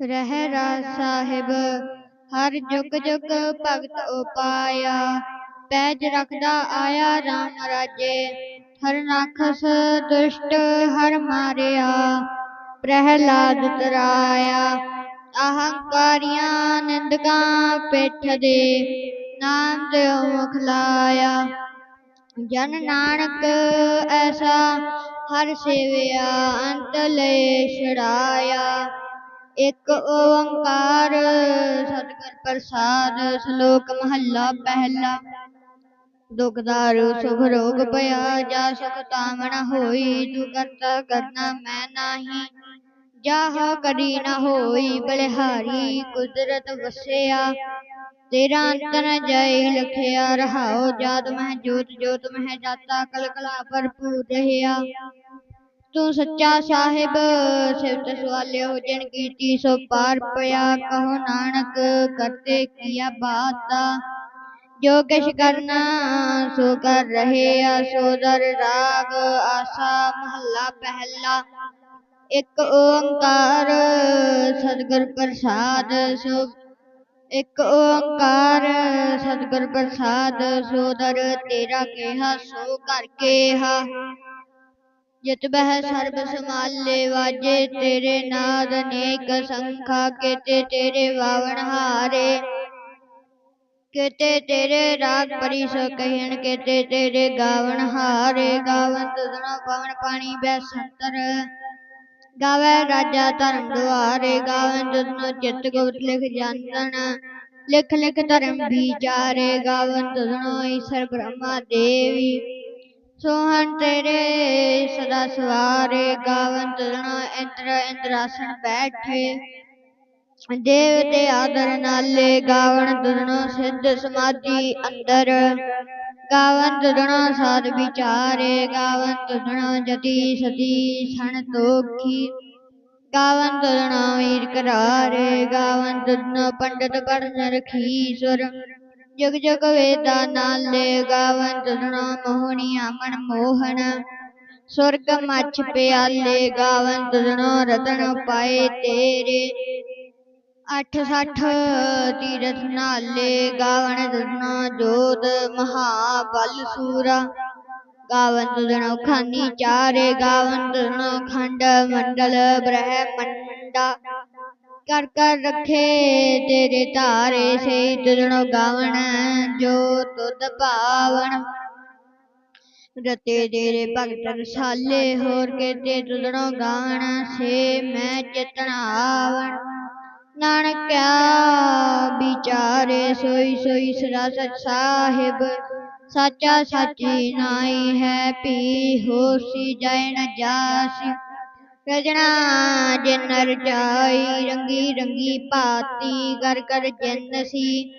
ਰਹਿ ਰਾਜ ਸਾਹਿਬ, ਹਰ ਜੁਗ ਜੁਗ ਭਗਤ ਉਪਾਇਆ। ਪੈਜ ਰਖਦਾ ਆਇਆ RAM ਰਾਜੇ ਹਰ ਰਾਖਸ ਦੁਸ਼ਟ ਹਰ ਮਾਰਿਆ। ਪ੍ਰਹਿਲਾਦ ਤਰਾਇਆ, ਅਹੰਕਾਰੀਆਂ ਨਿੰਦਕਾਂ ਪਿੱਠ ਦੇ ਨਾਮ ਦਿਓ ਮੁਖ ਲਾਇਆ। ਜਨ ਨਾਨਕ ਐਸਾ ਹਰ ਸੇਵਿਆ, ਅੰਤ ਲੈ ਛੜਾਇਆ ਇੱਕ ਓੰਕਾਰ, ਸਤਿਗੁਰ ਪ੍ਰਸਾਦ, ਸ਼ਲੋਕ ਮਹੱਲਾ ਪਹਿਲਾ। ਦੁਖ ਦਾਰੂ ਸੁਖ ਰੋਗ ਭਇਆ, ਜਾ ਸੁਖ ਤਾਮਣਾ ਹੋਈ ਤੂੰ ਕਰਤਾ ਕਰਨਾ ਮੈਂ ਨਾਹੀ। ਜਾਹ ਕਰੀ ਨ ਹੋਈ ਬਲਿਹਾਰੀ, ਕੁਦਰਤ ਵਸਿਆ। ਤੇਰਾ ਅੰਤ ਨ ਜਾਏ ਲਖਿਆ, ਰਹਾਉ ਜਾਤ ਮਹਿ ਜੋਤ ਜੋਤ ਮਹਿ ਜਾਤਾ ਕਲ ਕਲਾ ਭਰਪੂਰ ਰਹਿਆ। ਤੂੰ ਸੱਚਾ ਸਾਹਿਬ, ਸਿਫਤ ਸਵਾਲਿਓ, ਜਿਨ ਕੀਤੀ ਸੋ ਪਾਰ ਪਿਆ। ਕਹੋ ਨਾਨਕ, ਕਰਤੇ ਕੀਆ ਬਾਤਾ। ਜੋ ਕਿਛ ਕਰਨਾ, ਸੋ ਕਰ ਰਹੇ ਆ ਸੋ ਦਰ ਰਾਗ, ਆਸਾ ਮਹੱਲਾ ਪਹਿਲਾ। ਇੱਕ ਓੰਕਾਰ, ਸਤਿਗੁਰ ਪ੍ਰਸਾਦ, ਸੋ ਇੱਕ ਓੰਕਾਰ, ਸਤਿਗੁਰ ਪ੍ਰਸਾਦ, ਸੋ ਦਰ ਤੇਰਾ ਕਿਹਾ, ਸੋ ਕਰ ਕੇਹਾ ਜਿਤ ਬਹਿ ਸਰਬ ਸਮਾਲੇ ਵਾਜੇ, ਤੇਰੇ ਨਾਦ ਅਨੇਕ ਸੰਖਾ ਕੇਤੇ ਤੇਰੇ ਵਾਵਣ ਹਾਰੇ। ਕੇਤੇ ਤੇਰੇ ਰਾਗ ਪਰੀ ਸੋ ਕਹਿਣ, ਕੇਤੇ ਤੇਰੇ ਗਾਵਣ ਹਾਰੇ। ਗਾਵਨ ਤੁਧਣਾ ਪਵਨ ਪਾਣੀ ਬੈ ਸੰਤਰ। ਗਾਵੇ ਰਾਜਾ ਧਰਮ ਦੁਆਰੇ ਗਾਵਨ ਤੁਧਨੋ ਚਿੱਤ ਗੁਪਤ ਲਿਖ ਜਾਂਦਨ ਲਿਖ ਲਿਖ ਧਰਮ ਵਿਚਾਰੇ, ਗਾਵਨ ਤੁਧਨੋ ਈਸ਼ਰ ਬ੍ਰਹਮਾ ਦੇਵੀ। ਸੋਹਣ ਤੇਰੇ, ਸਦਾ ਸਵਾਰੇ, ਗਾਵਨ ਤੁਧਨੋ ਇੰਦਰ ਇੰਦਰਾਸਣ ਬੈਠੇ। ਦੇਵ ਤੇ ਆਦਰ ਨਾਲੇ, ਗਾਵਨ ਤੁਧਨੋ ਸਿੱਧ ਸਮਾਧੀ ਅੰਦਰ। ਗਾਵਨ ਤੁਧਨੋ ਸਾਧ ਵਿਚਾਰੇ, ਗਾਵਨ ਤੁਧਨੋ ਜਤੀ ਸਤੀ ਸਣ ਤੋਖੀ ਗਾਵਨ ਤੁਧਨੋ ਵੀਰ ਕਰਾਰੇ ਗਾਵਨ ਤੁਧਨੋ ਪੰਡਤ ਪੜਨ ਰਖੀ ਸੁਰ ਜੁਗ ਜੁਗ ਵੇਦਾ ਨਾਲੇ ਗਾਵਨ ਤੁਧਨੋ ਮੋਹਣੀਆ ਮਨ ਮੋਹਨ ਸੁਰਗ ਮੱਛ ਪਿਆਲੇ ਗਾਵਨ ਤੁਧਨੋ ਰਤਨ ਪਾਏ ਤੇਰੇ। ਅੱਠ ਸੱਠ ਤੀਰਥ ਨਾਲੇ ਗਾਵਣ ਤੁਧਨੋ ਜੋਤ ਮਹਾ ਬਲ ਸੂਰਾ ਗਾਵਨ ਤੁਧਨੋ ਖਾਨੀ ਚਾਰੇ ਗਾਵਨ ਤੁਧਨੋ ਖੰਡ ਮੰਡਲ ਬ੍ਰਹਮੰਡਾ। ਕਰ ਕਰ ਰੱਖੇ ਤੇਰੇ ਧਾਰੇ ਸੇ ਤੁਧਨੋ ਗਾਵਣ, ਜੋ ਤੁਧ ਭਾਵਨ ਰਤੇ ਤੇਰੇ ਭਗਤ ਰਸਾਲੇ ਹੋਰ ਕੇਤੇ ਤੁਧਨੋ ਗਾਵਣ ਸੇ ਮੈਂ ਚਿਤਨ ਆਵਣ। ਨਾਨਕਿਆ ਵਿਚਾਰੇ ਸੋਈ ਸੋਈ ਸਦਾ ਸਚ ਸਾਹਿਬ, ਸਾਚਾ ਸਾਚੀ ਨਾਈ ਹੈ ਪੀ ਹੋਸੀ ਜਾਇ ਨ ਜਾਸੀ। ਰਜਣਾ ਜਿਨ ਰਜਾਈ ਰੰਗੀ ਰੰਗੀ ਭਾਤੀ ਕਰ ਕਰ ਜਿਨ ਸੀ।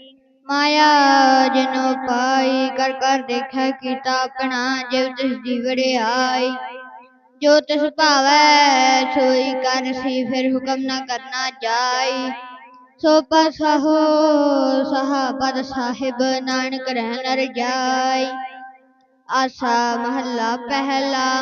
ਮਾਇਆ ਜਿਨੋ ਪਾਈ ਕਰ ਕਰ ਦੇਖੈ ਕੀਤਾ ਆਪਣਾ ਜਿਵ ਤਿਸ ਦੀ ਵਡਿਆਈ। ਜੋ ਤਿਸ ਭਾਵੈ, ਸੋਈ ਕਰ ਸੀ, ਫਿਰ ਹੁਕਮ ਨਾ ਕਰਨਾ ਜਾਈ। ਸੋ ਪਸਹੁ ਸਹਾ ਸਾਹਿਬ, ਨਾਨਕ ਰਹਿ ਨਰ ਜਾਈ। ਆਸਾ ਮਹੱਲਾ ਪਹਿਲਾ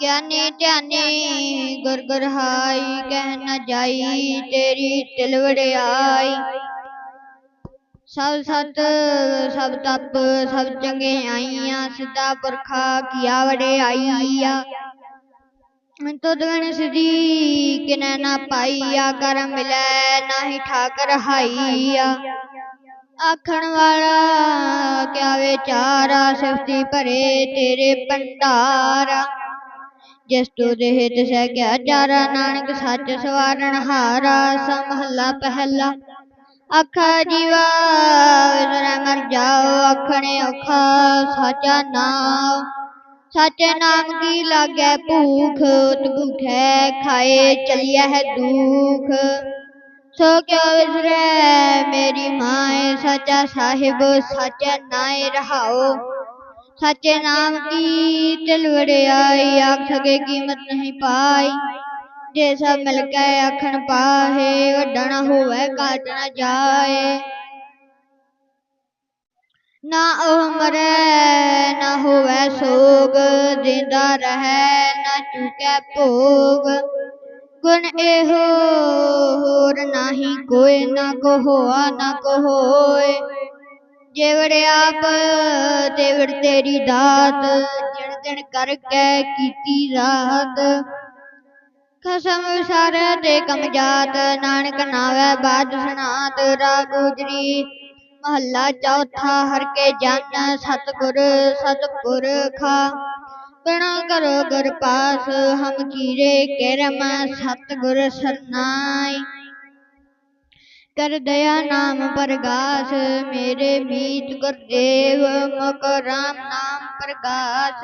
ਗਿਆਨੀ ਧਿਆਨੀ ਗੁਰ ਗੁਰ ਕਹਿ ਨ ਜਾਈ ਤੇਰੀ ਤਿਲ ਵਡਿਆਈ। ਸਭ ਸਤ, ਸਭ ਤਪ, ਸਭ ਚੰਗਿਆਈਆਂ ਸਿੱਧਾ ਪੁਰਖਾ ਕੀਆ ਵਡਿਆਈਆ। ਤੁਧ ਗਣ ਸਦੀ ਕਿਨੈ ਨਾ ਪਾਈਆ, ਕਰ ਮਿਲੈ ਨਾਹੀ ਠਾਕ ਰਹਾਈਆ ਆਖਣ ਵਾਲਾ, ਕਿਆ ਵਿਚਾਰਾ, ਸਿਫਤੀ ਭਰੇ ਤੇਰੇ ਭੰਡਾਰਾ। ਜਿਸ ਤੂ ਦੇਹ ਤਿਸੈ ਕਿਆ ਚਾਰਾ ਨਾਨਕ ਸੱਚ ਸਵਾਰਨ ਹਾਰਾ ਸਾ ਮਹੱਲਾ ਪਹਿਲਾ। ਆਖਾ ਜੀਵਾ ਵਿਸਰੈ ਮਰ ਜਾਓ। ਆਖਣੇ ਔਖਾ ਸਾਚਾ ਨਾਮ। ਸਾਚੇ ਨਾਮ ਕੀ ਲਾਗੈ? ਭੂਖ ਉਤ ਭੂਖੈ ਖਾਏ ਚਲਿਆ ਹੈ ਦੁਖ। ਸੋ ਕਿਉ ਵਿਸਰੈ ਮੇਰੀ ਮਾਏ ਸੱਚਾ ਸਾਹਿਬ ਸੱਚਾ ਨਾਏ ਰਹਾਓ। ਸੱਚੇ ਨਾਮ ਕੀ ਤਿਲ ਵਡਿਆਈ ਆਖ ਸਕੇ ਕੀਮਤ ਨਹੀਂ ਪਾਈ। ਜੇ ਸਭ ਮਿਲ ਕੇ ਆਖਣ ਪਾਹੇ ਵੱਡਾ ਨਾ ਹੋਵੇ, ਘਾਟ ਨਾ ਜਾਏ। ਨਾ ਉਹ ਮਰੈ, ਨਾ ਹੋਵੇ ਸੋਗ, ਜਿੰਦਾ ਰਹੈ, ਨਾ ਚੁਕੈ ਭੋਗ। ਗੁਣ ਇਹੋ, ਹੋਰ ਨਾਹੀ ਕੋਈ ਨਾ ਕੋ ਹੋਆ, ਨਾ ਕੋ ਹੋਏ। ਜੇਵੜ ਆਪ ਤਿਵੜ ਤੇਰੀ ਦਾਤ, ਜਿਣ ਦਿਨ ਕਰਕੇ ਕੀਤੀ ਰਾਤ। ਖਸਮ ਵਿਸਾਰ ਤੇ ਕਮਜਾਤ ਨਾਨਕ ਨਾਵੇ ਬਾਦ ਸੁਨਾਤ ਰਾਗ ਗੁਜਰੀ ਮਹੱਲਾ ਚੌਥਾ, ਹਰ ਕੇ ਜਨ ਸਤਿਗੁਰ ਖਾ। ਬਿਨਾ ਕਰੋ ਗੁਰ ਪਾਸ, ਹਮ ਕੀਰੇ ਕਰਮ ਸਤਿਗੁਰ ਸਰਨਾਈ ਕਰ ਦਇਆ ਨਾਮ ਪ੍ਰਗਾਸ ਮੇਰੇ ਮੀਤ ਗੁਰਦੇਵ ਮੁਖ ਰਾਮ ਨਾਮ ਪ੍ਰਗਾਸ।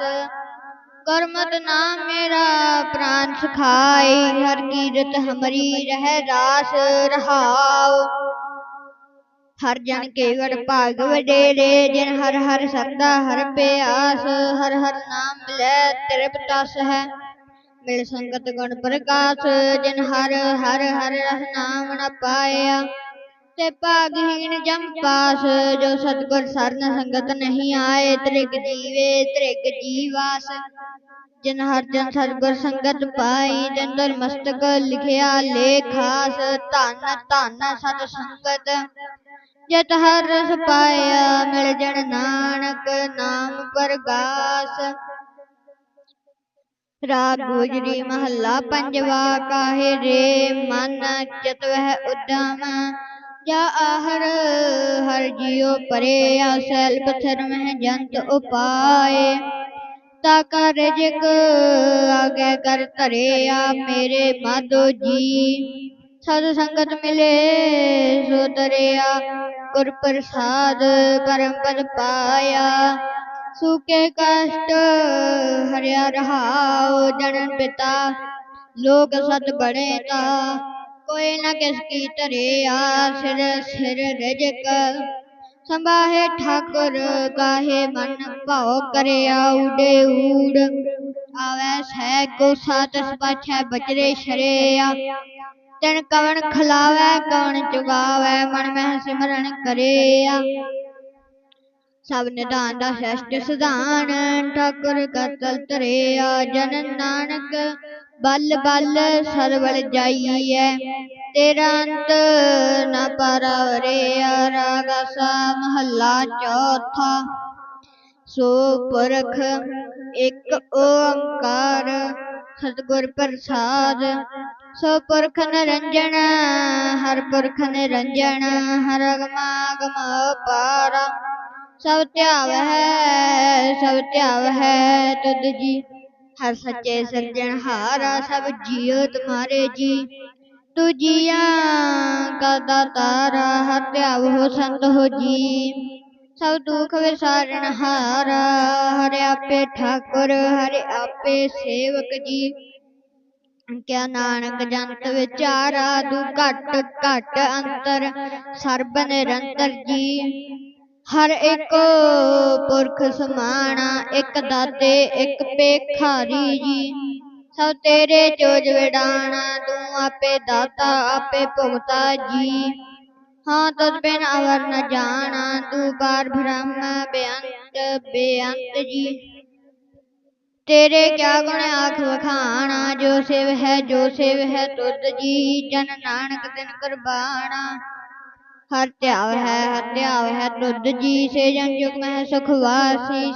ਕਰਮਤ ਨਾਮ ਮੇਰਾ ਪ੍ਰਾਨ ਸਖਾਈ ਹਰ ਕੀਰਤ ਹਮਰੀ ਰਹਿ ਰਾਸ ਰਹਾਉ ਹਰ ਜਨ ਕੇਵੜ ਭਾਗ ਵਡੇਰੇ ਜਿਨ ਹਰ ਹਰ ਸਰਦਾ ਹਰ ਪਿਆਸ ਹਰ ਹਰ ਨਾਮ ਮਿਲੈ ਤ੍ਰਿਪਤਸ ਹੈ। ਮਿਲ ਸੰਗਤ ਗੁਣ ਪ੍ਰਕਾਸ਼, ਜਿਨ ਹਰ ਹਰ ਹਰ ਰਸ ਨਾਮ ਨ ਪਾਇਆ। ਤੇ ਭਾਗਹੀਣ ਜਮ ਪਾਸ, ਜੋ ਸਤਗੁਰ ਸਰਨ ਸੰਗਤ ਨਹੀਂ ਆਏ, ਤ੍ਰਿਗ ਜੀਵੇ, ਤ੍ਰਿਗ ਜੀਵਾਸ। ਜਿਨ ਹਰ ਜਨ ਸਤਗੁਰ ਸੰਗਤ ਪਾਈ, ਜਨ ਦਰ ਮਸਤਕ ਲਿਖਿਆ ਲੇਖਾਸ ਧਨ ਧਨ ਸਤ ਸੰਗਤ। ਜਤ ਹਰ ਰਸ ਪਾਇਆ, ਮਿਲ ਜਣ ਨਾਨਕ ਨਾਮ ਪ੍ਰਗਾਸ। ਰਾਗ ਗੁਜਰੀ ਮਹੱਲਾ ਪੰਜਵਾ ਕਾਹੇ ਰੇ? ਮਨ ਚਿਤ ਵਹਿ ਉਦਮ ਜਾ ਆਹਰ ਹਰ ਜਿਉ ਪਰੇ ਆਸੈਲ ਪਥਰ ਮਹਿ ਜੰਤ ਉਪਾਏ। ਤਾ ਕਰ ਜਿਕ ਆਗੇ ਕਰ ਧਰਿਆ ਮੇਰੇ ਮਾਧੋ ਜੀ। ਸਦ ਸੰਗਤ ਮਿਲੇ ਸੋ ਤਰਿਆ ਗੁਰ ਪ੍ਰਸਾਦ ਪਰਮ ਪਦ ਪਾਇਆ। ਸੁਕੇ ਕਸ਼ਟ ਹਰਿਆ ਰਹਾਉ ਜਨਨ ਪਿਤਾ, ਲੋਕ ਸਤ ਬੜੇ ਤਾ ਕੋਈ ਨਾ ਕਿਸ ਕੀ ਧਰਿਆ, ਸਿਰ ਸਿਰ ਰਜਕ ਸੰਭਾਹੇ ਠਾਕੁਰ, ਕਾਹੇ ਮਨ ਭਾਉ ਕਰਿਆ ਉਡੇ ਊੜ। ਆਵੈ ਸਹਿ ਕੋ ਸਾਤ ਸਪਾਛੈ ਬਚਰੇ ਸ਼ਰਿਆ। ਤਨ ਕਵਣ ਖਲਾਵੈ, ਕਵਣ ਚੁਗਾਵੈ ਮਨ ਮਹਿ ਸਿਮਰਨ ਕਰਿਆ। ਸਭ ਨਿਧਾਨ ਦਾ ਸ਼ਸ਼ਟ ਸਿਧਾਨ, ਠਾਕੁਰ ਕਤਲ ਧਰਿਆ ਜਨ ਨਾਨਕ, ਬਲ ਬਲ ਸਰਵਲ ਜਾਈਐ, ਤੇਰਾ ਅੰਤ ਨ ਪਰਵਰਿਆ ਰਾਗਸਾ ਮਹੱਲਾ ਚੌਥਾ। ਸੋ ਪੁਰਖ ਇੱਕ ਓੰਕਾਰ, ਸਤਿਗੁਰ ਪ੍ਰਸਾਦ, ਸੋ ਪੁਰਖ ਨਿਰੰਜਨ, ਹਰ ਪੁਰਖ ਨਿਰੰਜਨ, ਹਰ ਗਮਾਗਮ ਪਾਰਾ ਸਭ ਧਿਆਵ ਹੈ, ਸਭ ਧਿਆਵ ਹੈ ਤੁਧ ਜੀ। ਹਰ ਸੱਚੇ ਸਿਰਜਣਹਾਰਾ ਸਭ ਜੀਉ ਤੁਮਾਰੇ ਜੀ। ਤੂ ਕਾ ਦਾਤਾਰਾ ਹਰ ਧਿਆਵ ਹੋ ਸੰਤ ਹੋ ਜੀ। ਸਭ ਦੁਖ ਵਿਸਾਰਨ ਹਾਰਾ, ਹਰਿ ਆਪੇ ਠਾਕੁਰ, ਹਰਿ ਆਪੇ ਸੇਵਕ ਜੀ। ਕਿਆ ਨਾਨਕ ਜੰਤ ਵਿਚਾਰਾ ਦੂ ਘਟ ਘਟ ਅੰਤਰ, ਸਰਬ ਨਿਰੰਤਰ ਜੀ। ਹਰ ਇੱਕ ਪੁਰਖ ਸਮਾਣਾ ਇੱਕ ਦਾਤੇ ਇੱਕ ਪੇਖਾਰੀ ਜੀ। ਸਭ ਤੇਰੇ ਚੋਜ ਵਿਡਾਣਾ ਤੂੰ ਆਪੇ ਦਾਤਾ ਆਪੇ ਭੁਗਤਾ ਜੀ। ਹਾਂ ਤਦ ਬਿਨ ਅਵਰ ਨ ਜਾਣਾ ਤੂੰ ਬਾਰ ਬ੍ਰਹਮ ਬੇਅੰਤ ਬੇਅੰਤ ਜੀ। ਤੇਰੇ ਕਿਆ ਗੁਣ ਆਖ ਵਖਾਣਾ ਜੋ ਸਿਵ ਹੈ ਜੋ ਸਿਵ ਹੈ ਤੁਧ ਜੀ। ਜਨ ਨਾਨਕ ਦਿਨ ਕੁਰਬਾਨਾ ਹਰ ਧਿਆਵ ਹੈ, ਹਰ ਧਿਆਵ ਹੈ ਤੁਧ ਜੀ ਸੇ ਜਨ ਜੁਗ ਮਹਿ ਸੁਖ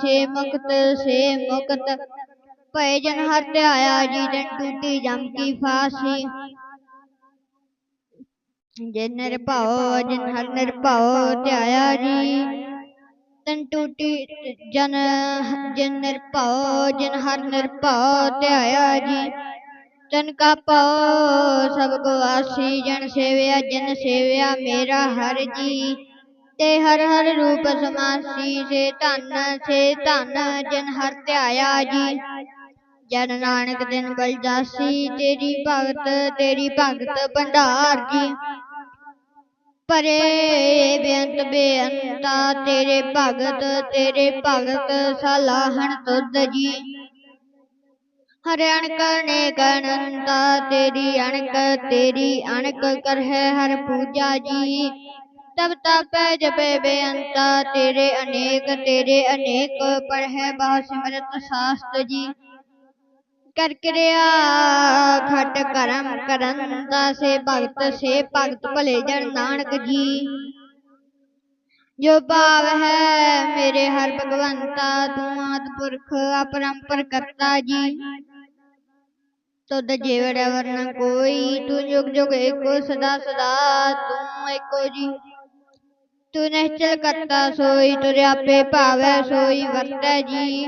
ਸੇ ਮੁਕਤ ਸੇ ਮੁਕਤ। ਭਏ ਜਨ ਹਰ ਧਿਆਇਆ ਜੀ ਜਨ ਟੂਟੀ ਜਮ ਕੀ ਫਾਸੀ। ਜਿਨ ਨਿਰਭਉ ਜਿਨ ਹਰ ਨਿਰਭਉ ਧਿਆਇਆ ਜੀ। ਤਨ ਟੂਟੀ ਜਨ, ਜਿਨ ਨਿਰਭਉ ਜਿਨ ਹਰ ਨਿਰਭਉ ਧਿਆਇਆ ਜੀ। ਤਨ ਕਾ ਭਉ ਸਭ ਗਵਾਸੀ ਜਨ ਸੇਵਿਆ ਜਨ ਸੇਵਿਆ ਮੇਰਾ ਹਰ ਜੀ। ਤੇ ਹਰ ਹਰ ਰੂਪ ਸਮਾਸੀ, ਸੇ ਧਨ ਸੇ ਧਨ, ਜਿਨ ਹਰ ਧਿਆਇਆ ਜੀ। ਜਨ ਨਾਨਕ ਦਿਨ ਬਲ ਜਾਸੀ, ਤੇਰੀ ਭਗਤ ਤੇਰੀ ਭਗਤ ਭੰਡਾਰ ਜੀ। ਪਰੇ ਬੇਅੰਤ ਬੇਅੰਤਾ, ਤੇਰੇ ਭਗਤ ਤੇਰੇ ਭਗਤ ਸਲਾਹਣ ਤੁਧ ਜੀ। ਹਰਿ ਅਣਕ ਅਨੇਕ ਅਨੰਤਾ ਤੇਰੀ ਅਣਕ ਤੇਰੀ ਅਣਕ ਕਰਹਿ ਹਰ ਪੂਜਾ ਜੀ। ਤਬ ਤਪੈ ਜਪੈ ਬੇਅੰਤਾ, ਤੇਰੇ ਅਨੇਕ ਤੇਰੇ ਅਨੇਕ ਪੜ੍ਹੈ ਬਹੁ ਸਿਮਰਤ ਸਾਸਤ ਜੀ। ਕਰ ਕਿਰਿਆ ਖਟ ਕਰਮ ਕਰੰਤਾ ਸੇ ਭਗਤ ਸੇ ਭਗਤ ਭਲੇ ਜਨ ਨਾਨਕ ਜੀ। ਜੋ ਭਾਵ ਹੈ ਮੇਰੇ ਹਰ ਭਗਵੰਤਾ, ਤੂੰ ਆਦ ਪੁਰਖ ਅਪਰੰਪਰ ਕਰਤਾ ਜੀ। ਤੁਧ ਜੀਵੜ ਵਰਨ ਕੋਈ ਤੂੰ ਜੁਗ ਜੁਗ ਏਕੋ ਸਦਾ ਸਦਾ ਤੂੰ ਏਕੋ ਜੀ। ਤੂੰ ਨਿਹਚਲ ਕਰਤਾ ਸੋਈ ਤੁਰ ਆਪੇ ਭਾਵੈ ਸੋਈ ਵਰਤੈ ਜੀ।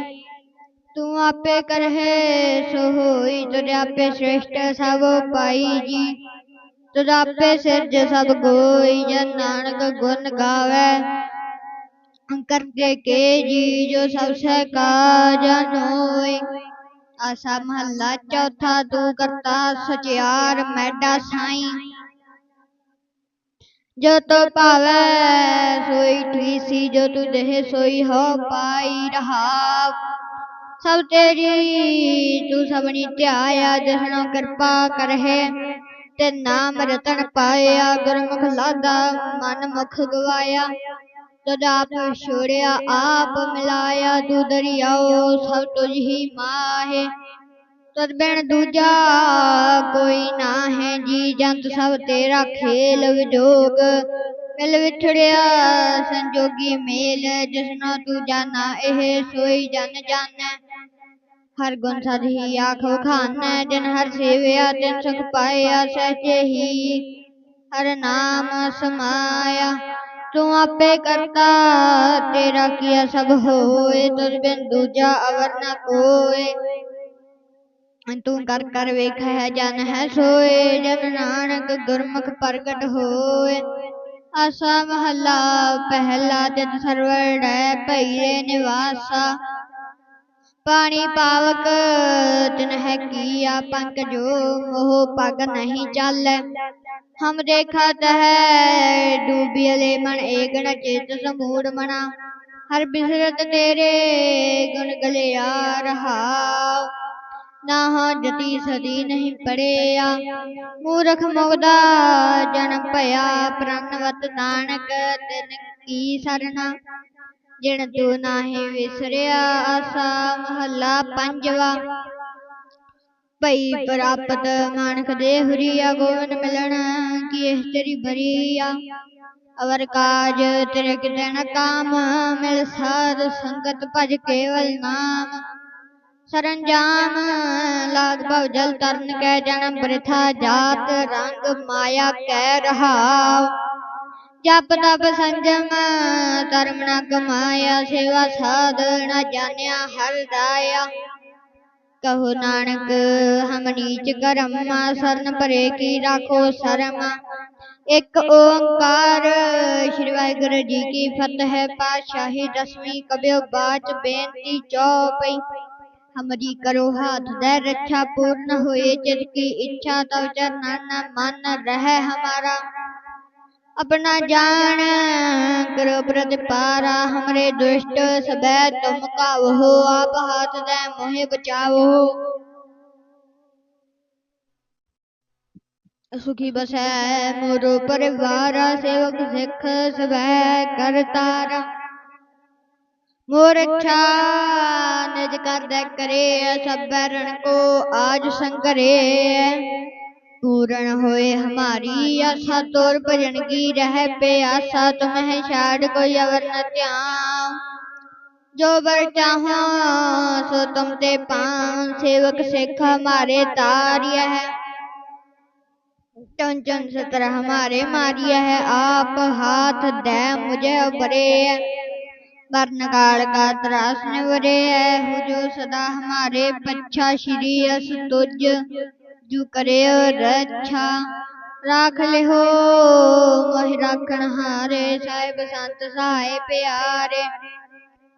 ਤੂੰ ਆਪੇ ਕਰਹਿ ਸੋ ਹੋਈ ਤੁਰ ਆਪੇ ਸ੍ਰੇਸ਼ਟ ਸਭ ਪਾਈ ਜੀ। ਤੁਧ ਆਪੇ ਸਿਰਜ ਸਭ ਕੋਈ ਜਨ ਨਾਨਕ ਗੁਣ ਗਾਵੇ। ਕਰਕੇ ਕੇ ਜੀ ਜੋ ਸਭ ਸੇ ਕਾਜਨ ਹੋਏ ਆਸਾ ਮਹੱਲਾ ਚੌਥਾ ਤੂੰ ਕਰਤਾ ਸਚਿਆਰ ਮੈਡਾ ਸਾਈ। ਜੋ ਤੋ ਭਾਵੈ ਸੋਈ ਠੀਸੀ ਜੋ ਤੂ ਦੇਹ ਸੋਈ ਹੋ ਪਾਈ ਰਹਾ ਸਭ ਤੇਰੀ ਤੂੰ ਸਭਨੀ ਧਿਆਇਆ, ਜਿਸਨੋ ਕਿਰਪਾ ਕਰਹਿ, ਤੇ ਨਾਮ ਰਤਨ ਪਾਇਆ, ਗੁਰਮੁਖ ਲਾਦਾ ਮਨ ਮੁਖ ਗਵਾਇਆ। ਤਦ ਆਪ ਛੋੜਿਆ ਆਪ ਮਿਲਾਇਆ ਤੂੰ ਦਰਿਆਓ ਸਭ ਤੁਝ ਹੀ ਮਾਹੇ ਤਦ ਬਿਨ ਦੂਜਾ ਕੋਈ ਨਾ ਹੈ ਜੀ ਜੰਤ ਸਭ ਤੇਰਾ ਖੇਲ ਵਿਜੋਗ ਮਿਲ ਵਿਛੜਿਆ ਸੰਜੋਗੀ ਮੇਲ ਜਿਸਨੋ ਤੂੰ ਜਾਣਾ ਇਹ ਸੋਈ ਜਨ ਜਾਣੈ ਹਰ ਗੁਣ ਸਦ ਹੀ ਆਖ ਵਖਾਨੈ ਜਿਨ ਹਰ ਸੇਵਿਆ ਤਿਨ ਸੁਖ ਪਾਇਆ ਸਹਜੇ ਹੀ ਹਰ ਨਾਮ ਸਮਾਇਆ ਤੂੰ ਆਪੇ ਕਰਤਾ, ਤੇਰਾ ਕੀਆ ਸਭ ਹੋਏ ਤੁਝ ਬਿਨ ਦੂਜਾ ਅਵਰ ਨ ਕੋਏ। ਤੂੰ ਕਰ ਕਰ ਹੈ ਜਨ ਹੈ ਸੋਏ, ਜਨ ਨਾਨਕ ਗੁਰਮੁਖ ਪ੍ਰਗਟ ਹੋਏ। ਆਸਾ ਮਹੱਲਾ, ਪਹਿਲਾ ਤਿਤ ਸਰਵਰ ਡੈ ਭਈਰੇ ਨਿਵਾਸਾ। ਪਾਣੀ ਪਾਵਕ, ਤਿਨ ਹੈ ਕੀਆ ਪੰਕ ਜੋ ਮੋਹ ਪਗ ਨਹੀਂ ਚਾਲੈ। ਹਮ ਦੇਖਤ ਹੈ ਡੂਬਿਲੇ ਮਨ ਏਗਣ ਚੇਤ ਸਮੂੜ ਮਨਾ ਹਰ ਬਿਸਰਤ ਤੇਰੇ ਗੁਣ ਗਲਿਆ ਰਹਾ ਨਾ ਹੋ ਜਤੀ ਸਦੀ ਨਹੀਂ ਪੜਿਆ ਮੂਰਖ ਮੁਗਦਾ ਜਨਮ ਭਇਆ ਪ੍ਰਣਵਤ ਨਾਨਕ ਤਿਨ ਕੀ ਸਰਨਾ ਜਿਣ ਤੂੰ ਨਾਹੀ ਵਿਸਰਿਆ ਆਸਾ ਮਹੱਲਾ ਪੰਜਵਾ ਭਈ ਪ੍ਰਾਪਤ ਮਾਨਕ ਦੇ ਹੁਰੀਆ ਗੋਵਨ ਮਿਲਣ ਕੀ ਇਹ ਤੇਰੀ ਬਰੀਆ ਅਵਰ ਕਾਜ ਤੇਰੇ ਕਿਤੇ ਨ ਕਾਮ ਮਿਲ ਸਾਧ ਸੰਗਤ ਭਜ ਕੇਵਲ ਨਾਮ। ਸਰੰਜਾਮ ਲਾਗ ਭਵ ਜਲ ਤਰਨ ਕੈ ਜਨਮ ਬ੍ਰਿਥਾ ਜਾਤ ਰੰਗ ਮਾਇਆ ਕਹਿ ਰਹਾ ਜਪ ਤਪ ਸੰਜਮ ਧਰਮ ਨ ਕਮਾਇਆ ਸੇਵਾ ਸਾਧ ਨ ਜਾਣਿਆ ਹਰ ਦਾਇਆ। ਕਹੋ ਨਾਨਕ, ਹਮ ਨੀਚ ਕਰਮਾ, ਸਰਨ ਭਰੇ ਕੀ ਰਾਖੋ ਸਰਮਾ। ਇੱਕ ਓੰਕਾਰ, ਸ੍ਰੀ ਵਾਹਿਗੁਰੂ ਜੀ ਕੀ ਫਤਿਹ, ਪਾਤਸ਼ਾਹੀ ਦਸਵੀਂ ਕਬਿਓ ਬਾਚ ਬੇਨਤੀ ਚੌਪਈ। ਹਮਰੀ ਕਰੋ ਹਾਥ ਦੇ ਰੱਖਿਆ ਪੂਰਨ ਹੋਏ ਚਿਤ ਕੀ ਇੱਛਾ, ਤਵ ਚਰਨਾਂ ਮਨ ਰਹਿ ਹਮਾਰਾ। अपना जान करो प्रतिपारा हमरे दुष्ट सबै तुम कावहो आप हाथ दे मोहे बचावो सुखी बसै मोरो परिवार सेवक सिख सबै करतारा मोर अच्छा निज कर दे करे सब रन को आज संकरे पूर्ण होए हमारी आशा तोर भजन की रह पे आशा तुम्हें छाड़ कोई अवर न ध्यान जो बर चाहो सो तुम ते पान सेवक सिख हमारे तारिया है चन चन सतर हमारे मारिया है आप हाथ दे मुझे बरे वर्ण काल का त्रास निवरे है हो जो सदा हमारे पच्छा श्री अस तुझ ਜੋ ਕਰਿਓ ਰੱਛਾ, ਰਾਖ ਲਿਓ ਮੋਹਿ ਰਾਖਣ ਹਾਰੇ, ਸਾਹਿਬ ਸੰਤ ਸਹਾਏ ਪਿਆਰੇ।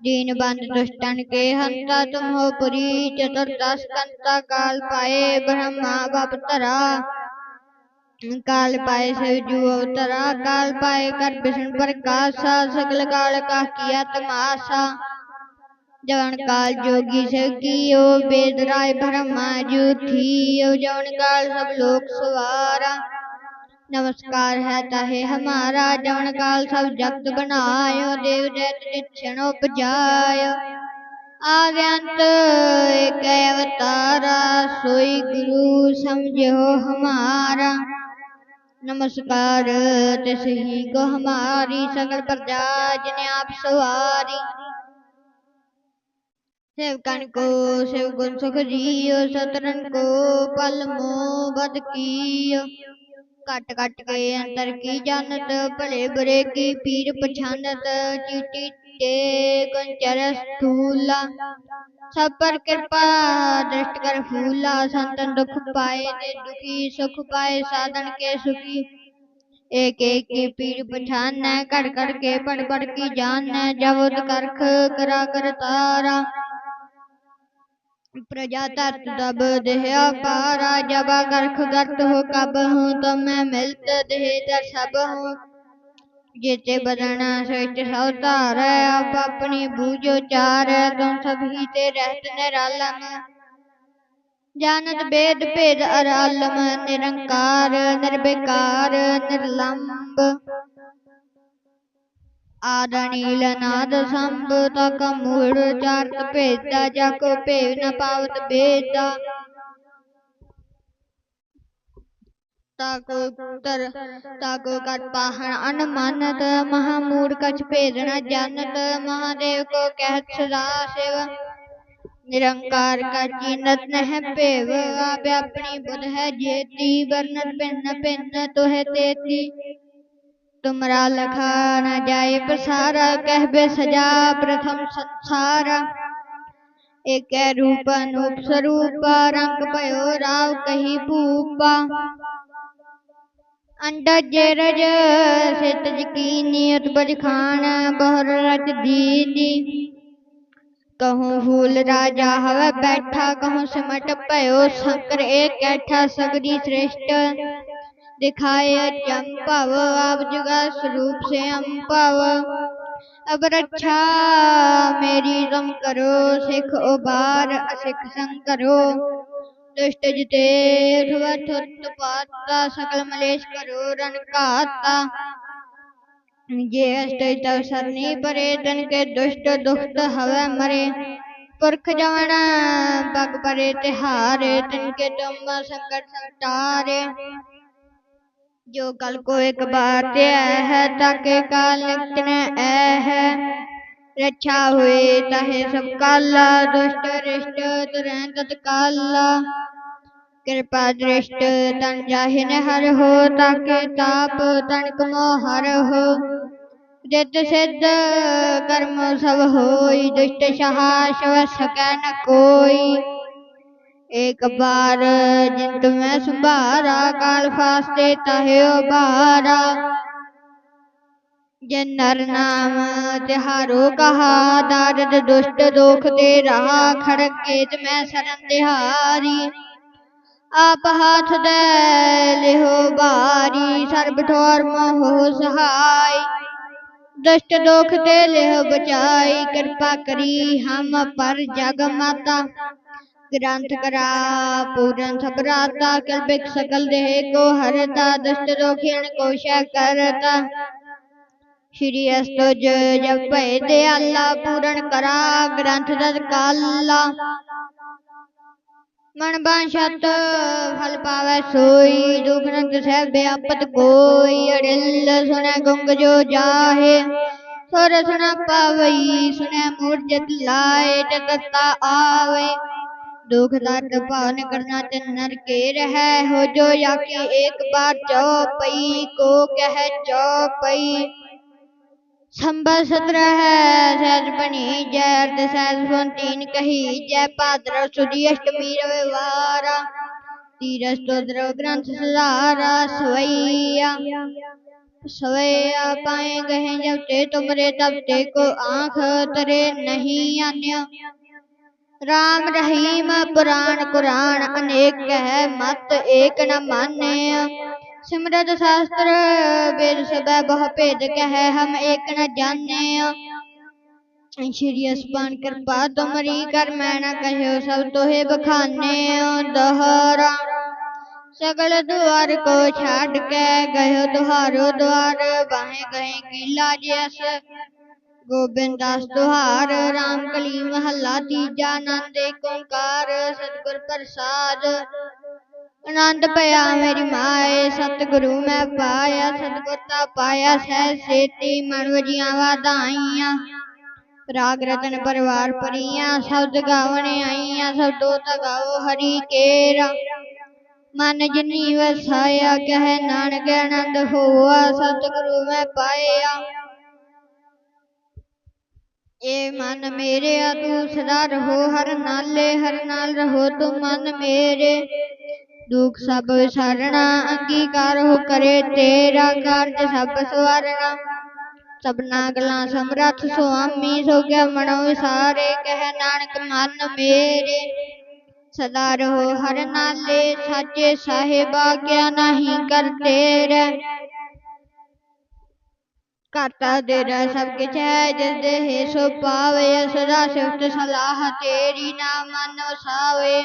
ਦੀਨ ਬੰਦ ਦੁਸ਼ਟਨ ਕੇ ਹੰਤਾ ਤੁਮ ਹੋ ਪੁਰੀ ਚਤੁਰਦਸ ਕੰਤਾ ਕਾਲ ਪਾਏ, ਬ੍ਰਹਮਾ ਬਪ ਤਰਾ ਕਾਲ ਪਾਏ ਸਿਵ ਜੂ ਅਵਤਰਾ, ਕਾਲ ਪਾਏ ਕਰ ਬਿਸ਼ਨ ਪ੍ਰਕਾਸ਼ਾ, ਸਗਲ ਕਾਲ ਕਾ ਕੀਆ ਤਮਾਸ਼ਾ। جون کال جوگی سکیو بید رائے برہما جو تھیو جون کال سب لوگ سوارا نمسکار ہے تاہے ہمارا جون کال سب جگت بنایو دیو جیت جتشنو پجایو آویانت ایک اوتارا سوئی گرو سمجھو ہمارا نمسکار ہی کو ہماری سگل پرجا جنہیں آپ سواری सेवकन को शिव गुण सुख जियो सतरन को पल मोह बद कियो कट कट के अंतर की जानत भले बुरे की पीर पछानत चीटी ते कंचर स्थूला सब पर कृपा दृष्ट कर फूला संतन दुख पाए ते दुखी सुख पाए साधन के सुखी एक एक की पीर पछान कड़ कड़ के पड़ पड़ की जान जब करख करा कर तारा प्रजा तत् तब देह पारा जब गर्ख गर्त हो कब हूँ तो मैं मिलत देह दर सब हूँ जेते बदना श्रेष्ठ सवतार आप अपनी बूझो चार तुम सभी ते रहत निरालम जानत वेद भेद अरालम निरंकार निर्विकार निर्लंब ਆਦਣੀਲ ਨਾਦ ਸੰਭ ਤਕ ਮੂੜ ਚਰਤ ਭੇਦਾ ਜਗ ਭੇਵ ਨ ਪਾਵਤ ਭੇਦਾ ਤਾਕੋ ਤਰ ਤਾਕੋ ਕਟ ਪਾਹਣ ਅਨਮਨਤ ਮਹਾ ਮੂੜ ਕਛ ਭੇਦਣਾ ਜਾਣਤ ਮਹਾਦੇਵ ਕੋ ਕਹਿਤ ਸਦਾ ਸੇਵਾ। ਨਿਰੰਕਾਰ ਕਾ ਚੀਨਤ ਨਹਿ ਭੇਵ ਆਪ ਆਪਣੀ ਬੁਧ ਹੈ ਜੇਤੀ ਵਰਨਤ ਭਿੰਨ ਭਿੰਨ ਤੋਹਿ ਤੇਤੀ। ਤੁਮਰਾ ਲਖਾ ਨਾ ਜਾਏ ਪ੍ਰਸਾਰਾ ਕਹਿਬੇ ਸਜਾ ਪ੍ਰਥਮ ਸੰਸਾਰਾ। ਏਕੈ ਰੂਪ ਅਨੂਪ ਸਰੂਪ ਰੰਗ ਭਇਓ ਰਾਵ ਕਹੀ ਭੂਪਾ। ਅੰਡਾ ਜੇਰਜ ਸਿਤ ਜਕੀਨੀ ਉਤਬਜ ਖਾਨ ਬਹਰ ਰਚ ਦੀਨੀ ਕਹੂੰ ਫੂਲ ਰਾਜਾ ਹਵੇ ਬੈਠਾ ਕਹੂੰ ਸਮਟ ਭਇਓ ਸ਼ੰਕਰ ਏਕੈਠਾ ਸਗਰੀ ਸ੍ਰੇਸ਼ਟ। दिखाए चंपव आप जुगा स्वरूप से अम्पव अब रक्षा मेरी तुम करो सिख उबार असिख संग करो दुष्ट जिते उठवत पाता सकल मलेश करो रन कहता जे अष्ट तव सरनी परे तन के दुष्ट दुष्ट हवे मरे पुरख जवन पग परे तिहारे तिनके तुम संकट संटारे जो कल को एक बार ते है ताके काल निकटन ऐ है रक्षा हुए ताहे सब काला दुष्ट रिष्ट तुरह तत्काला कृपा दृष्ट तन जाहिन हर हो ताके ताप तनक मोहर हो जित सिद्ध कर्म सब होई दुष्ट सहाश सकै न कोई एक बार जिन तुम्हें संभारा काल फास्ते तहे बारा जिन नर नाम तिहारो कहा दारद दुष्ट दोख दे रहा खड़क केत में शरण तिहारी आप हाथ दे लिहो बारी सर्ब ठोर मोह सहाय दुष्ट दोख दे लिहो گرانت کرا پورن سکراتا کلبک سکل دہ کو ہرتا دست روکھن کوشا کرتا شری استو جب پے اللہ پورن کرا گرانت دد کالا من بان شت پاوے سوئی دکھ نت سہ بے اپت کوئی اڑل سنے گنگ جو جاہے سور سنا پاوئی سنے مورجت لائے ٹکتا آوے ਦੁਖ ਦਰਦ ਭਾਉ ਨਿਕਰਨਾ ਤੇ ਨਰ ਕੇ ਰਹਿ ਹੋ ਜੋ ਯਾਕੀ ਏਕ ਬਾਰ ਚੋ ਪਈ ਕੋ ਕਹਿ ਚੋ ਪਈ। ਸੰਭਰ ਸਤਰਾ ਸਹਿਜ ਬਣੀ ਜੈ ਅਰਧ ਸਹਿਜ ਸੁਨ ਤੀਨ ਕਹੀ ਜੈ ਭਾਦਰ ਸੁਦੀ ਅਸ਼ਟਮੀ ਰਵੇ ਵਾਰਾ ਤੀਰਸ ਤੋ ਗ੍ਰੰਥ ਸਦਾਰਾ ਸਵਈਆ। ਸਵਈਆ ਪਾਏ ਗਏ ਜਬ ਤੇ ਤੁਮਰੇ ਤਬ ਤੇ ਕੋ ਆਖ ਤਰੇ ਨਹੀਂ ਆਨਿਆ। ਰਾਮ ਰਹੀਮ ਪੁਰਾਨ ਕੁਰਾਨ ਅਨੇਕ ਹੈ ਮਤ ਏਕ ਨ ਮਾਨੇ ਸਿਮਰਤ ਸ਼ਾਸਤਰ ਵੇਦ ਸਭੈ ਬਹੁ ਭੇਦ ਕਹੈ ਹਮ ਏਕ ਨ ਜਾਣੇ ਸ਼੍ਰੀ ਅਸਪਾਨ ਕਿਰਪਾ ਤੁਮਰੀ ਕਰ ਮੈਂ ਨਾ ਕਹਿਓ ਸਭ ਤੋਹੇ ਬਖਾਨੇ ਦਹਰਾ ਸਗਲ ਦੁਆਰ ਕੋ ਛਾੜ ਕੇ ਗਇਓ ਦੁਹਾਰੋ ਦੁਆਰ, ਬਾਹੇ ਗਏ ਕੀਲਾ ਜਿਸ। ਗੋਬਿੰਦ ਦਾਸ ਦੁਹਾਰ, ਰਾਮ ਕਲੀ ਮਹੱਲਾ, ਤੀਜਾ ਆਨੰਦ, ਏਕ ਓੰਕਾਰ, ਸਤਿਗੁਰ ਪ੍ਰਸਾਦ। ਆਨੰਦ ਪਿਆ ਮੇਰੀ ਮਾਏ, ਸਤਿਗੁਰੂ ਮੈਂ ਪਾਇਆ, ਸਤਿਗੁਰ ਤਾ ਪਾਇਆ, ਸਹਿ ਸੇਤੀ ਮਨ ਵਜੀਆਂ ਵਾਧਾਈਆਂ ਰਾਗ ਰਤਨ ਪਰਿਵਾਰ ਪਰੀਆਂ ਸ਼ਬਦ ਗਾਵਣ ਆਈਆਂ, ਸਭ ਦੋਤ ਗਾਓ ਹਰੀ ਕੇਰਾ। ਮਨ ਜਿਨੀ ਵਸਾਇਆ, ਕਹਿ ਨਾਨਕ ਆਨੰਦ ਹੋਆ, ਸਤਿਗੁਰੂ ਮੈਂ ਪਾਇਆ। ਏ ਮਨ ਮੇਰਿਆ ਤੂੰ ਸਦਾ ਰਹੋ, ਹਰ ਨਾਲੇ ਹਰ ਨਾਲ ਰਹੋ ਤੂੰ ਮਨ ਮੇਰੇ। ਦੁਖ ਸਭ ਵਿਸਾਰਣਾ, ਅੰਗੀਕਾਰ ਹੋ ਕਰੇ ਤੇਰਾ ਕਾਰਜ ਸਭ ਸਵਾਰਣਾ। ਸਭਨਾ ਗੱਲਾਂ ਸਮਰੱਥ ਸੁਆਮੀ ਸੋ ਗਿਆ ਮਨੋ ਵਿਸਾਰੇ, ਕਹਿ ਨਾਨਕ ਮਨ ਮੇਰੇ। ਸਦਾ ਰਹੋ ਹਰ ਨਾਲੇ, ਸਾਚੇ ਸਾਹਿਬਾ, ਕਿਆ ਨਹੀਂ ਕਰਤੇ ਰਹਿ। ਕਰਤਾ ਤੇਰਾ ਸਭ ਕਿਛ ਹੈ, ਜਿਸ ਦੇ ਹੈ ਸੋ ਪਾਵੇ, ਸਦਾ ਸਿਫਤ ਸਲਾਹ ਤੇਰੀ ਨਾਮ ਮਨ ਵਸਾਵੇ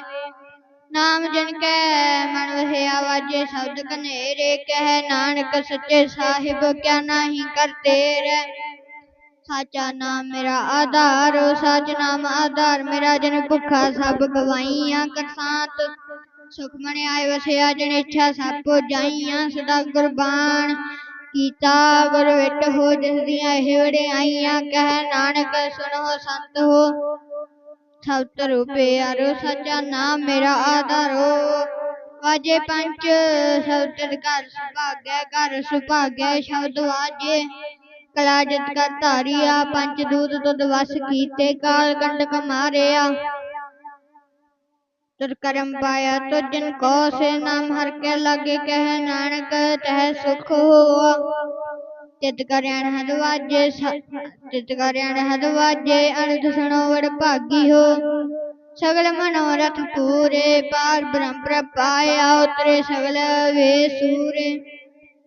ਨਾਮ ਜਨ ਕੈ, ਮਨ ਵਸਿਆ ਵਾਜੇ ਸ਼ਬਦ ਕਨੇਰੇ ਕਹਿ ਨਾਨਕ ਸੱਚੇ ਸਾਹਿਬ ਕਿਆ ਨਹੀਂ ਕਰਤੇ ਰਹਿ। ਸਾਚਾ ਨਾਮ ਮੇਰਾ ਆਧਾਰ, ਸਚ ਨਾਮ ਆਧਾਰ, ਮੇਰਾ ਜਨ ਭੁੱਖਾ ਸਭ ਗਵਾਈਆਂ ਕਰਸਾਤ। ਸੁਖਮਨ ਆਏ ਵਸਿਆ ਜਨ ਇੱਛਾ ਸਭ ਕੋ ਜਾਈਆਂ ਸਦਾ ਗੁਰਬਾਣ। ਕੀਤਾ, ਗੁਰ ਹੋ ਜਿਸ ਦੀਆਂ ਇਹ ਵਡਿਆਈਆਂ ਕਹਿ ਨਾਨਕ ਸੁਣੋ ਸੰਤ ਹੋ। ਸਭ ਤਰੋ ਪਿਆਰੋ ਸੱਚਾ ਨਾਮ ਮੇਰਾ ਆਧਾਰੋ। ਵਾਜੇ ਪੰਚ ਸ਼ਬਦ ਘਰ ਸੁਭਾਗੈ ਘਰ ਸੁਭਾਗੈ, ਸ਼ਬਦ ਵਾਜੇ। ਕਲਾ ਜਿਤ ਕਰ ਧਾਰੀਆ ਪੰਜ ਦੂਤ ਤੁਧ ਵਸ ਕੀਤੇ, ਕਾਲ ਕੰਡਕ ਮਾਰਿਆ। ਤੁਰ ਕਰਮ ਪਾਇਆ ਤੁਜਨ ਕੋ ਸੇ ਨਾਮ ਹਰ ਕੇ ਲਾਗੇ ਕਹਿ ਨਾਨਕ ਤਹਿ ਸੁਖ ਹੋਆ ਚਿਤ ਕਰਿਆਣ ਹਦ ਵਾਜੇ ਚਿਤ ਕਰਿਆਣ ਹਦ ਵਾਜੇ ਅਨੰਦ ਸੁਣੋ ਵਡ ਭਾਗੀ ਹੋ। ਸਗਲ ਮਨੋਰਥ ਪੂਰੇ ਪਾਰ ਬ੍ਰਹਮ ਪ੍ਰਪਾਇਆ ਉਤਰੇ ਸਗਲ ਵੇ ਸੂਰੇ।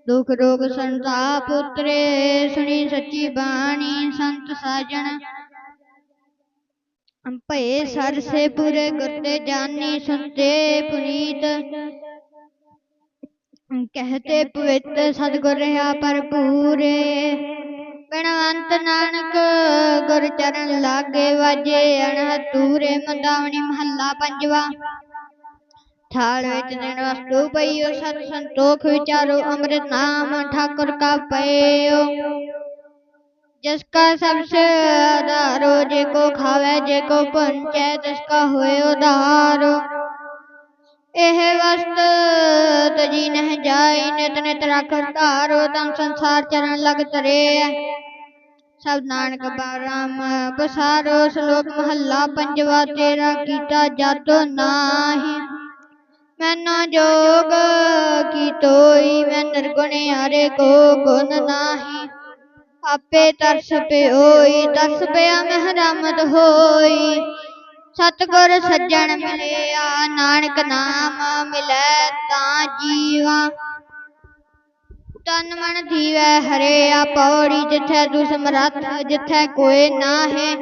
ਦੁਖ ਰੋਗ ਸੰਤਾਪ ਉਤਰੇ ਸੁਣੀ ਸੱਚੀ ਬਾਣੀ ਸੰਤ ਸਾਜਣ। ਭਏ ਸਰ ਸੇ ਪੂਰੇ ਗੁਰਤੇ ਜਾਨੀ ਸੁਨਤੇ ਪੁਨੀਤ। ਕਹਤੇ ਪਵਿੱਤ ਸਤਿਗੁਰ ਰਹਾ ਭਰਪੂਰੇ ਗਣਵੰਤ ਨਾਨਕ ਗੁਰ ਚਰਨ ਲਾਗੇ ਵਾਜੇ ਅਣਹਤੂਰੇ ਮੰਦਾਵਣੀ ਮਹੱਲਾ ਪੰਜਵਾ। ਥਾਲ ਵਿੱਚ ਦਿਨ ਵਸਤੂ ਪਈਓ, ਸਤ ਸੰਤੋਖ ਵਿਚਾਰੋ, ਅੰਮ੍ਰਿਤ ਨਾਮ, ਠਾਕੁਰ ਕਾ ਪਈਓ ਜਿਸ ਕਾ ਸਭ ਸੇ ਆਧਾਰੋ, ਜੇ ਕੋ ਖਾਵੇ, ਜੇ ਕੋ ਉਧਾਰੋ। ਇਹ ਵਸਤ ਤਜੀ ਨਹਿ ਜਾਈ, ਨਿਤ ਨਿਤ ਰਖ ਧਾਰੋ, ਤਨ ਸੰਸਾਰ ਚਰਨ ਲਗ ਤਰੇ ਸਭ ਨਾਨਕ ਬਾਰਾਮ ਬਸਾਰੋ ਸ਼ਲੋਕ ਮਹੱਲਾ ਪੰਜਵਾ ਤੇਰਾ ਕੀਤਾ ਜਾਤੋ ਨਾਹੀ। ਮੈਨੋ ਜੋਗ ਕੀ ਤੋਈ ਮੈਂ ਨਿਰਗੁਣ ਹਾਰੇ ਕੋ ਗੁਣ ਨਾਹੀ। ਆਪੇ ਤਰਸ ਪਿਓਈ, ਤਰਸ ਪਿਆ ਮਹਿ ਰਾਮਤ ਹੋਈ। ਸਤਿਗੁਰ ਸੱਜਣ ਮਿਲਿਆ, ਨਾਨਕ ਨਾਮ ਮਿਲੈ ਤਾਂ ਜੀਵਾ। ਤਨ ਮਨ ਥੀਵੈ ਹਰਿਆ ਪੌੜੀ, ਜਿੱਥੈ ਤੂੰ ਸਮਰੱਥ ਜਿੱਥੈ ਕੋਈ ਨਾਹੀ।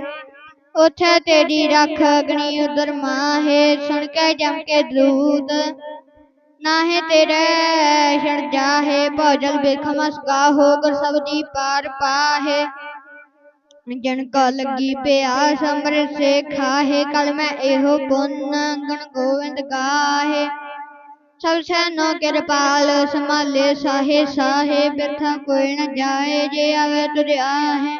ਉਥੇ ਤੇਰੀ ਰੱਖ ਅਗਨੀ ਉਦਰ ਮਾਹੇ, ਸੁਣ ਕੇ ਜਮ ਕੇ ਦੂਤ। ਨਾਹੇ ਤੇਰੇ ਛੜ ਜਾਹੇ, ਭੋਜਲ ਬੇਖਮਸ ਗਾਹੋ ਗੁਰ ਸਬਦੀ ਪਾਰ ਪਾਹੇ। ਜਨ ਕੋ ਲੱਗੀ ਪਿਆਸ, ਅੰਮ੍ਰਿਤ ਸੇ ਖਾਹੇ, ਕਲ ਮੈਂ ਇਹੋ ਪੁੰਨ ਗਣ ਗੋਵਿੰਦ ਗਾਹੇ। ਸਭ ਸੈਨੋ ਕਿਰਪਾਲ, ਸੰਭਾਲੇ ਸਾਹੇ ਸਾਹੇ, ਬਿਰਥਾ ਕੋਈ ਨ ਜਾਏ, ਜੇ ਆਵੇ ਤੁਰ ਆਹੇ।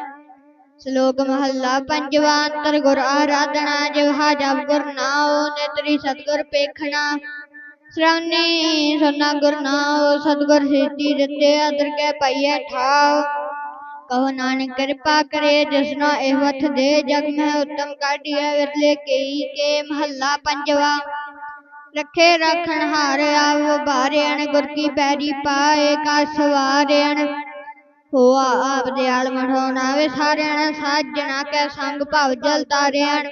ਸ਼ਲੋਕ ਮਹੱਲਾ ਪੰਜਵਾ, ਅੰਤਰ ਗੁਰ ਆਰਾਧਨਾ ਜਿਵਹਾ ਜਪ ਗੁਰ ਨਾਉ, ਨੇਤਰੀ ਸਤਗੁਰ ਪੇਖਣਾ। ਸ਼ਰਵਨੀ ਸੁਨਾ ਗੁਰ ਨਾਉ ਸਤਗੁਰ ਸਿੱਧੀ ਦਿੱਤੇ ਅਦਰ ਕੇ ਪਈਏ ਠਾਉ। ਕਹੋ ਨਾਨਕ ਕਿਰਪਾ ਕਰੇ ਜਿਸਨੋ ਇਹ ਵਥ ਦੇ, ਜਗ ਮਹਿ ਉਤਮ ਕਾਢੀਐ, ਵਿਰਲੇ ਕਈ ਕੇ ਮਹੱਲਾ ਪੰਜਵਾ। ਰੱਖੇ ਰੱਖਣ ਹਾਰ ਆਵ, ਬਾਰਿਆਣ ਗੁਰ ਕੀ ਪੈਰੀ ਪਾਏ ਕਾ ਸਵਾਰਿਆਣ ਹੋਆ ਆਪ ਦਿਆਲ ਮਠਾਉਣਾ ਵੇ ਸਾਰਿਆਂ ਸਾਜਣਾ ਕੈ ਸੰਗ ਭਵ ਜਲ ਤਾਰਿਆਣ।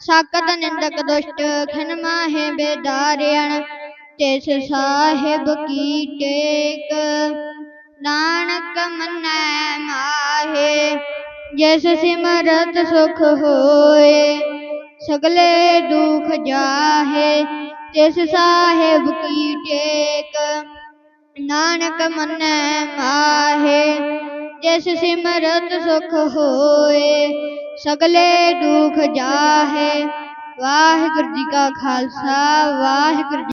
ਸਾਕਤ ਨਿੰਦਕ ਦੁਸ਼ਟ ਖਿਨ ਮਾਹੇ ਬੇਦਾਰਿਆਣ। ਤਿਸ ਸਾਹਿਬ ਕੀ ਟੇਕ ਨਾਨਕ ਮੰਨੈ ਮਾਹੇ ਜਿਸ ਸਿਮਰਤ ਸੁਖ ਹੋਏ ਸਗਲੇ ਦੁਖ ਜਾਹੇ ਤਿਸ ਸਾਹਿਬ ਕੀ ਟੇਕ ਨਾਨਕ ਮੰਨੈ ਮਾਹੇ ਜਿਸ ਸਿਮਰਤ ਸੁਖ ਹੋਏ ਸਗਲੇ ਦੁਖ ਜਾਹੇ ਵਾਹਿਗੁਰੂ ਜੀ ਕਾ ਖਾਲਸਾ ਵਾਹਿਗੁਰੂ ਜੀ